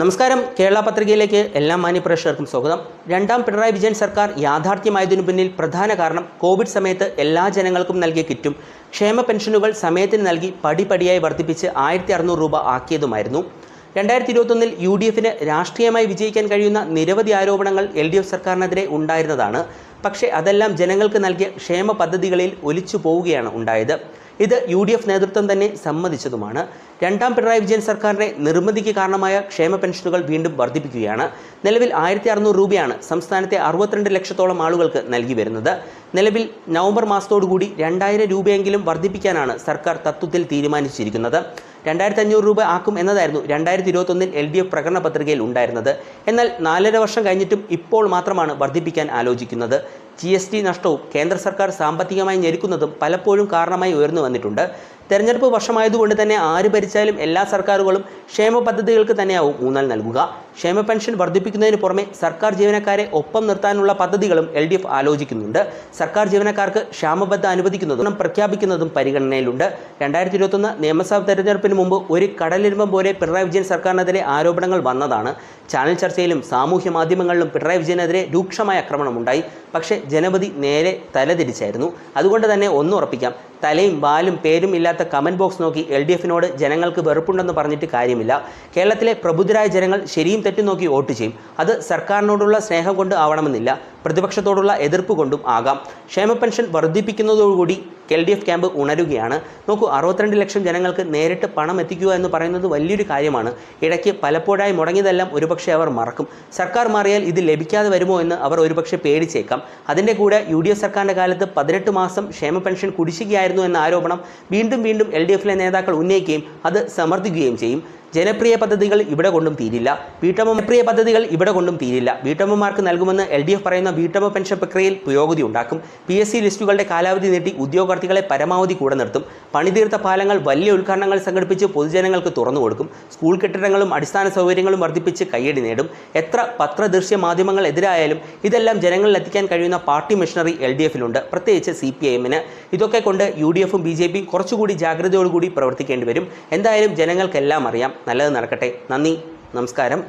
നമസ്കാരം. കേരള പത്രികയിലേക്ക് എല്ലാ മാന്യപ്രേക്ഷകർക്കും സ്വാഗതം. രണ്ടാം പിണറായി വിജയൻ സർക്കാർ യാഥാർത്ഥ്യമായതിനു പിന്നിൽ പ്രധാന കാരണം കോവിഡ് സമയത്ത് എല്ലാ ജനങ്ങൾക്കും നൽകിയ കിറ്റും. ക്ഷേമ പെൻഷനുകൾ സമയത്തിന് നൽകി പടിപടിയായി വർദ്ധിപ്പിച്ച് ആയിരത്തി അറുന്നൂറ് രൂപ ആക്കിയതുമായിരുന്നു. രണ്ടായിരത്തി ഇരുപത്തൊന്നിൽ യു ഡി എഫിന് രാഷ്ട്രീയമായി വിജയിക്കാൻ കഴിയുന്ന നിരവധി ആരോപണങ്ങൾ എൽ ഡി എഫ് സർക്കാരിനെതിരെ ഉണ്ടായിരുന്നതാണ്. പക്ഷേ അതെല്ലാം ജനങ്ങൾക്ക് നൽകിയ ക്ഷേമ പദ്ധതികളിൽ ഒലിച്ചു പോവുകയാണ് ഉണ്ടായത്. ഇത് യു ഡി എഫ് നേതൃത്വം തന്നെ സമ്മതിച്ചതുമാണ്. രണ്ടാം പിണറായി വിജയൻ സർക്കാരിന്റെ നിർമ്മിതിക്ക് കാരണമായ ക്ഷേമ പെൻഷനുകൾ വീണ്ടും വർദ്ധിപ്പിക്കുകയാണ്. നിലവിൽ ആയിരത്തി അറുന്നൂറ് രൂപയാണ് സംസ്ഥാനത്തെ അറുപത്തിരണ്ട് ലക്ഷത്തോളം ആളുകൾക്ക് നൽകി വരുന്നത്. നിലവിൽ നവംബർ മാസത്തോടുകൂടി രണ്ടായിരം രൂപയെങ്കിലും വർദ്ധിപ്പിക്കാനാണ് സർക്കാർ തത്വത്തിൽ തീരുമാനിച്ചിരിക്കുന്നത്. രണ്ടായിരത്തി അഞ്ഞൂറ് രൂപ ആക്കും എന്നതായിരുന്നു രണ്ടായിരത്തി ഇരുപത്തൊന്നിൽ എൽ ഡി എഫ് പ്രകടന പത്രികയിൽ ഉണ്ടായിരുന്നത്. എന്നാൽ നാലര വർഷം കഴിഞ്ഞിട്ടും ഇപ്പോൾ മാത്രമാണ് വർദ്ധിപ്പിക്കാൻ ആലോചിക്കുന്നത്. ജി എസ് ടി നഷ്ടവും കേന്ദ്ര സർക്കാർ സാമ്പത്തികമായി ഞെരുക്കുന്നതും പലപ്പോഴും കാരണമായി ഉയർന്നു വന്നിട്ടുണ്ട്. തെരഞ്ഞെടുപ്പ് വർഷമായതുകൊണ്ട് തന്നെ ആര് ഭരിച്ചാലും എല്ലാ സർക്കാരുകളും ക്ഷേമ പദ്ധതികൾക്ക് തന്നെയാവും ഊന്നൽ നൽകുക. ക്ഷേമ പെൻഷൻ വർദ്ധിപ്പിക്കുന്നതിന് പുറമെ സർക്കാർ ജീവനക്കാരെ ഒപ്പം നിർത്താനുള്ള പദ്ധതികളും എൽ ഡി എഫ് ആലോചിക്കുന്നുണ്ട്. സർക്കാർ ജീവനക്കാർക്ക് ക്ഷാമബദ്ധ അനുവദിക്കുന്നതും പ്രഖ്യാപിക്കുന്നതും പരിഗണനയിലുണ്ട്. രണ്ടായിരത്തി ഇരുപത്തൊന്ന് നിയമസഭാ തെരഞ്ഞെടുപ്പിന് മുമ്പ് ഒരു കടലിരുമ്പം പോലെ പിണറായി വിജയൻ സർക്കാരിനെതിരെ ആരോപണങ്ങൾ വന്നതാണ്. ചാനൽ ചർച്ചയിലും സാമൂഹ്യ മാധ്യമങ്ങളിലും പിണറായി വിജയനെതിരെ രൂക്ഷമായ ആക്രമണമുണ്ടായി. പക്ഷേ ജനപതി നേരെ തലതിരിച്ചായിരുന്നു. അതുകൊണ്ട് തന്നെ ഒന്നും ഉറപ്പിക്കാം. തലയും വാലും പേരും ഇല്ലാത്ത കമന്റ് ബോക്സ് നോക്കി എൽ ഡി എഫിനോട് ജനങ്ങൾക്ക് വെറുപ്പുണ്ടെന്ന് പറഞ്ഞിട്ട് കാര്യമില്ല. കേരളത്തിലെ പ്രബുദ്ധരായ ജനങ്ങൾ ശരിയും തെറ്റും നോക്കി വോട്ട് ചെയ്യും. അത് സർക്കാരിനോടുള്ള സ്നേഹം കൊണ്ട് ആവണമെന്നില്ല. പ്രതിപക്ഷത്തോടുള്ള എതിർപ്പ് കൊണ്ടും ആകാം. ക്ഷേമ പെൻഷൻ വർദ്ധിപ്പിക്കുന്നതോടുകൂടി എൽ ഡി എഫ് ക്യാമ്പ് ഉണരുകയാണ്. നോക്കൂ അറുപത്തിരണ്ട് ലക്ഷം ജനങ്ങൾക്ക് നേരിട്ട് പണം എത്തിക്കുക എന്ന് പറയുന്നത് വലിയൊരു കാര്യമാണ്. ഇടയ്ക്ക് പലപ്പോഴായി മുടങ്ങിയതെല്ലാം ഒരുപക്ഷെ അവർ മറക്കും. സർക്കാർ മാറിയാൽ ഇത് ലഭിക്കാതെ വരുമോ എന്ന് അവർ ഒരുപക്ഷെ പേടിച്ചേക്കാം. അതിന്റെ കൂടെ യു ഡി എഫ് സർക്കാരിന്റെ കാലത്ത് പതിനെട്ട് മാസം ക്ഷേമ പെൻഷൻ കുടിശ്ശികയായിരുന്നു എന്ന ആരോപണം വീണ്ടും വീണ്ടും എൽ ഡി എഫിലെ നേതാക്കൾ ഉന്നയിക്കുകയും അത് സമർത്ഥിക്കുകയും ചെയ്യും. ജനപ്രിയ പദ്ധതികൾ ഇവിടെ കൊണ്ടും തീരില്ല. വീട്ടമ്മ പ്രിയ പദ്ധതികൾ ഇവിടെ കൊണ്ടും തീരില്ല. വീട്ടമ്മമാർക്ക് നൽകുമെന്ന് എൽ ഡി എഫ് പറയുന്ന വീട്ടമ്മ പെൻഷൻ പ്രക്രിയയിൽ പുരോഗതി ഉണ്ടാക്കും. പി എസ് സി ലിസ്റ്റുകളുടെ കാലാവധി നീട്ടി ഉദ്യോഗാർത്ഥികളെ പരമാവധി കൂടെ നിർത്തും. പണിതീർത്ത പാലങ്ങൾ വലിയ ഉദ്ഘാടനങ്ങൾ സംഘടിപ്പിച്ച് പൊതുജനങ്ങൾക്ക് തുറന്നു കൊടുക്കും. സ്കൂൾ കെട്ടിടങ്ങളും അടിസ്ഥാന സൗകര്യങ്ങളും വർദ്ധിപ്പിച്ച് കയ്യടി നേടും. എത്ര പത്രദൃശ്യ മാധ്യമങ്ങൾ എതിരായാലും ഇതെല്ലാം ജനങ്ങളിൽ എത്തിക്കാൻ കഴിയുന്ന പാർട്ടി മിഷണറി എൽ ഡി എഫിലുണ്ട്. പ്രത്യേകിച്ച് സി പി ഐ എമ്മിന്. ഇതൊക്കെ കൊണ്ട് യു ഡി എഫും ബി ജെ പിയും കുറച്ചുകൂടി ജാഗ്രതയോടുകൂടി പ്രവർത്തിക്കേണ്ടി വരും. എന്തായാലും ജനങ്ങൾക്കെല്ലാം അറിയാം. നല്ലത് നടക്കട്ടെ. നന്ദി. നമസ്കാരം.